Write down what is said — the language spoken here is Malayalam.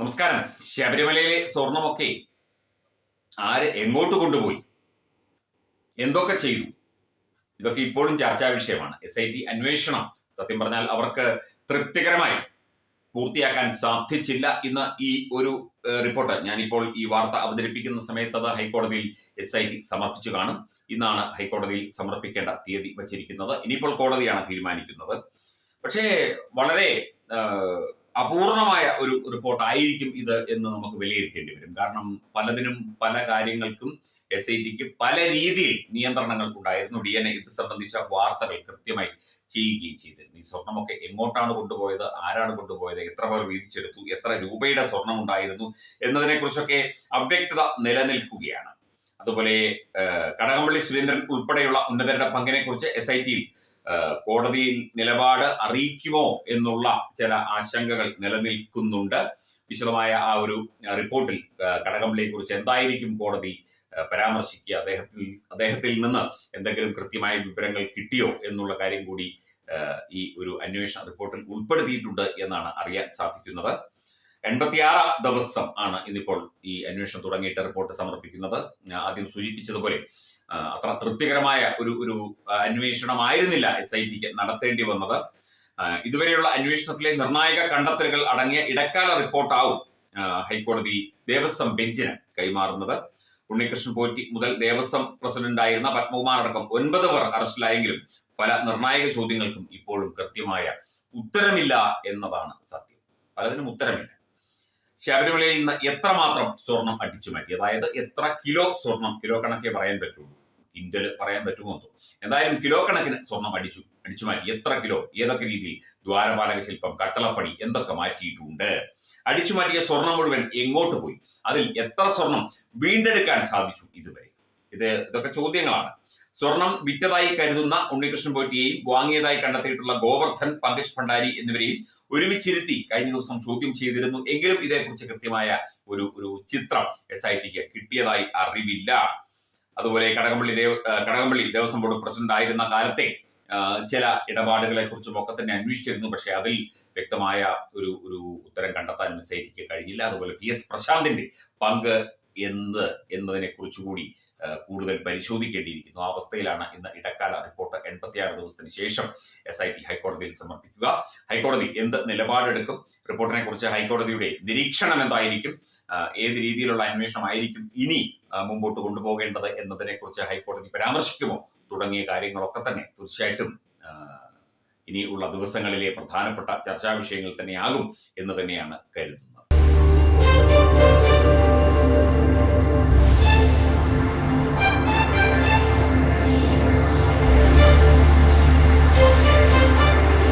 നമസ്കാരം. ശബരിമലയിലെ സ്വർണമൊക്കെ ആര് എങ്ങോട്ട് കൊണ്ടുപോയി? എന്തൊക്കെ ചെയ്തു? ഇതൊക്കെ ഇപ്പോഴും ചർച്ചാ വിഷയമാണ്. എസ് ഐ ടി അന്വേഷണം സത്യം പറഞ്ഞാൽ അവർക്ക് തൃപ്തികരമായി പൂർത്തിയാക്കാൻ സാധിച്ചില്ല ഇന്ന് ഈ ഒരു റിപ്പോർട്ട്. ഞാനിപ്പോൾ ഈ വാർത്ത അവതരിപ്പിക്കുന്ന സമയത്ത് അത് ഹൈക്കോടതിയിൽ എസ് ഐ ടി സമർപ്പിച്ചു കാണും. ഇന്നാണ് ഹൈക്കോടതിയിൽ സമർപ്പിക്കേണ്ട തീയതി വച്ചിരിക്കുന്നത്. ഇനിയിപ്പോൾ കോടതിയാണ് തീരുമാനിക്കുന്നത്. പക്ഷേ വളരെ അപൂർണമായ ഒരു റിപ്പോർട്ട് ആയിരിക്കും ഇത് എന്ന് നമുക്ക് വിലയിരുത്തേണ്ടി വരും. കാരണം പലതിനും പല കാര്യങ്ങൾക്കും എസ് ഐ ടിക്ക് പല രീതിയിൽ നിയന്ത്രണങ്ങൾ ഉണ്ടായിരുന്നു. ഡി എൻ എ ഇത് സംബന്ധിച്ച വാർത്തകൾ കൃത്യമായി ചെയ്യുകയും ചെയ്തിരുന്നു. ഈ സ്വർണമൊക്കെ എങ്ങോട്ടാണ് കൊണ്ടുപോയത്? ആരാണ് കൊണ്ടുപോയത്? എത്ര പേർ വീതിച്ചെടുത്തു? എത്ര രൂപയുടെ സ്വർണം ഉണ്ടായിരുന്നു എന്നതിനെ കുറിച്ചൊക്കെ അവ്യക്തത നിലനിൽക്കുകയാണ്. അതുപോലെ കടകംപള്ളി സുരേന്ദ്രൻ ഉൾപ്പെടെയുള്ള ഉന്നതരുടെ പങ്കിനെ കുറിച്ച് എസ് ഐ ടിയിൽ കോടതിയിൽ നിലപാട് അറിയിക്കുമോ എന്നുള്ള ചില ആശങ്കകൾ നിലനിൽക്കുന്നുണ്ട്. വിശദമായ ആ ഒരു റിപ്പോർട്ടിൽ കടകംപള്ളിയെ കുറിച്ച് എന്തായിരിക്കും കോടതി പരാമർശിക്കുക? അദ്ദേഹത്തിൽ അദ്ദേഹത്തിൽ നിന്ന് എന്തെങ്കിലും കൃത്യമായ വിവരങ്ങൾ കിട്ടിയോ എന്നുള്ള കാര്യം കൂടി ഈ ഒരു അന്വേഷണ റിപ്പോർട്ടിൽ ഉൾപ്പെടുത്തിയിട്ടുണ്ട് എന്നാണ് അറിയാൻ സാധിക്കുന്നത്. എൺപത്തിയാറാം ദിവസം ആണ് ഇന്നിപ്പോൾ ഈ അന്വേഷണം തുടങ്ങിയിട്ട് റിപ്പോർട്ട് സമർപ്പിക്കുന്നത്. ആദ്യം സൂചിപ്പിച്ചതുപോലെ അത്ര തൃപ്തികരമായ ഒരു ഒരു അന്വേഷണമായിരുന്നില്ല എസ് ഐ ടിക്ക് നടത്തേണ്ടി വന്നത്. ഇതുവരെയുള്ള അന്വേഷണത്തിലെ നിർണായക കണ്ടെത്തലുകൾ അടങ്ങിയ ഇടക്കാല റിപ്പോർട്ടാവും ഹൈക്കോടതി ദേവസ്വം ബെഞ്ചിന് കൈമാറുന്നത്. ഉണ്ണികൃഷ്ണൻ പോറ്റി മുതൽ ദേവസ്വം പ്രസിഡന്റായിരുന്ന പത്മകുമാർ അടക്കം ഒൻപത് പേർ അറസ്റ്റിലായെങ്കിലും പല നിർണായക ചോദ്യങ്ങൾക്കും ഇപ്പോഴും കൃത്യമായ ഉത്തരമില്ല എന്നതാണ് സത്യം. പലതിനും ഉത്തരമില്ല. ശബരിമലയിൽ നിന്ന് എത്രമാത്രം സ്വർണം അടിച്ചു മാറ്റി? അതായത് എത്ര കിലോ സ്വർണം കിലോ കണക്കേ പറയാൻ പറ്റുള്ളൂ. കിൻഡൽ പറയാൻ പറ്റുമോ എന്തോ. എന്തായാലും കിലോ കണക്കിന് സ്വർണം അടിച്ചു അടിച്ചു മാറ്റി. എത്ര കിലോ ഏതൊക്കെ രീതിയിൽ? ദ്വാരപാലക ശില്പം കട്ടളപ്പടി എന്തൊക്കെ മാറ്റിയിട്ടുണ്ട്? അടിച്ചു മാറ്റിയ സ്വർണം മുഴുവൻ എങ്ങോട്ട് പോയി? അതിൽ എത്ര സ്വർണം വീണ്ടെടുക്കാൻ സാധിച്ചു ഇതുവരെ? ഇത് ഇതൊക്കെ ചോദ്യങ്ങളാണ്. സ്വർണം വിറ്റതായി കരുതുന്ന ഉണ്ണികൃഷ്ണൻ പോറ്റിയെയും വാങ്ങിയതായി കണ്ടെത്തിയിട്ടുള്ള ഗോവർദ്ധൻ പങ്കജ് ഭണ്ഡാരി എന്നിവരെയും ഒരുമിച്ചിരുത്തി കഴിഞ്ഞ ദിവസം ചോദ്യം ചെയ്തിരുന്നു. എങ്കിലും ഇതേക്കുറിച്ച് കൃത്യമായ ഒരു ഒരു ചിത്രം എസ് ഐ ടിക്ക് കിട്ടിയതായി അറിവില്ല. അതുപോലെ കടകംപള്ളി ദേവ കടകംപള്ളി ദേവസ്വം ബോർഡ് പ്രസിഡന്റ് ആയിരുന്ന കാലത്തെ ചില ഇടപാടുകളെ കുറിച്ചും ഒക്കെ തന്നെ അന്വേഷിച്ചിരുന്നു. പക്ഷെ അതിൽ വ്യക്തമായ ഒരു ഒരു ഉത്തരം കണ്ടെത്താൻ എസ് ഐ ടിക്ക് കഴിഞ്ഞില്ല. അതുപോലെ പി എസ് പ്രശാന്തിന്റെ പങ്ക് എന്ത് എന്നതിനെ കുറിച്ചുകൂടി കൂടുതൽ പരിശോധിക്കേണ്ടിയിരിക്കുന്നു. ആ അവസ്ഥയിലാണ് ഇന്ന് ഇടക്കാല റിപ്പോർട്ട് എൺപത്തിയാറ് ദിവസത്തിന് ശേഷം എസ് ഐ ടി ഹൈക്കോടതിയിൽ സമർപ്പിക്കുക. ഹൈക്കോടതി എന്ത് നിലപാടെടുക്കും? റിപ്പോർട്ടിനെ കുറിച്ച് ഹൈക്കോടതിയുടെ നിരീക്ഷണം എന്തായിരിക്കും? ഏത് രീതിയിലുള്ള അന്വേഷണം ആയിരിക്കും ഇനി മുമ്പോട്ട് കൊണ്ടുപോകേണ്ടത് എന്നതിനെ കുറിച്ച് ഹൈക്കോടതി പരാമർശിക്കുമോ? തുടങ്ങിയ കാര്യങ്ങളൊക്കെ തന്നെ തീർച്ചയായിട്ടും ഇനിയുള്ള ദിവസങ്ങളിലെ പ്രധാനപ്പെട്ട ചർച്ചാ വിഷയങ്ങൾ തന്നെയാകും എന്ന് തന്നെയാണ് കരുതുന്നത്.